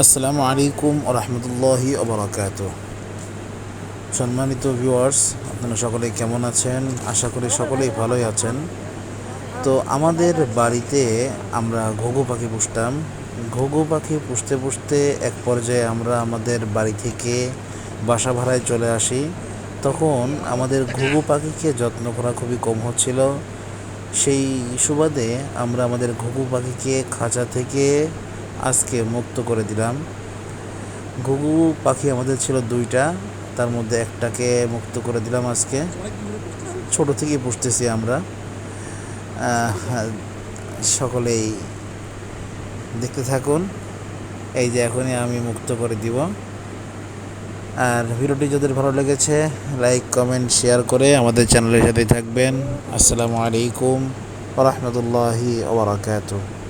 আসসালামু আলাইকুম রহমতুল্লাহি ওবরাকাত সম্মানিত ভিউয়ার্স আপনারা সকলে কেমন আছেন? আশা করি সকলেই ভালোই আছেন। তো আমাদের বাড়িতে আমরা ঘুঘু পাখি পুষতাম। ঘুঘু পাখি পুষতে পুষতে এক পর্যায়ে আমরা আমাদের বাড়ি থেকে বাসা ভাড়ায় চলে আসি। তখন আমাদের ঘুঘু পাখিকে যত্ন করা খুবই কম হচ্ছিল। সেই সুবাদে আমরা আমাদের ঘুঘু পাখিকে খাঁচা থেকে আজকে মুক্ত করে দিলাম। ঘুঘু পাখি আমাদের ছিল দুইটা, তার মধ্যে একটাকে মুক্ত করে দিলাম আজকে। ছোট থেকেই পুষতেছি আমরা। সকলেই দেখতে থাকুন। এই যে এখনই আমি মুক্ত করে দিব। আর ভিডিওটি যাদের ভালো লেগেছে, লাইক, কমেন্ট, শেয়ার করে আমাদের চ্যানেলের সাথেই থাকবেন। আসসালামু আলাইকুম রহমতুল্লাহি ওবরাকাতুহ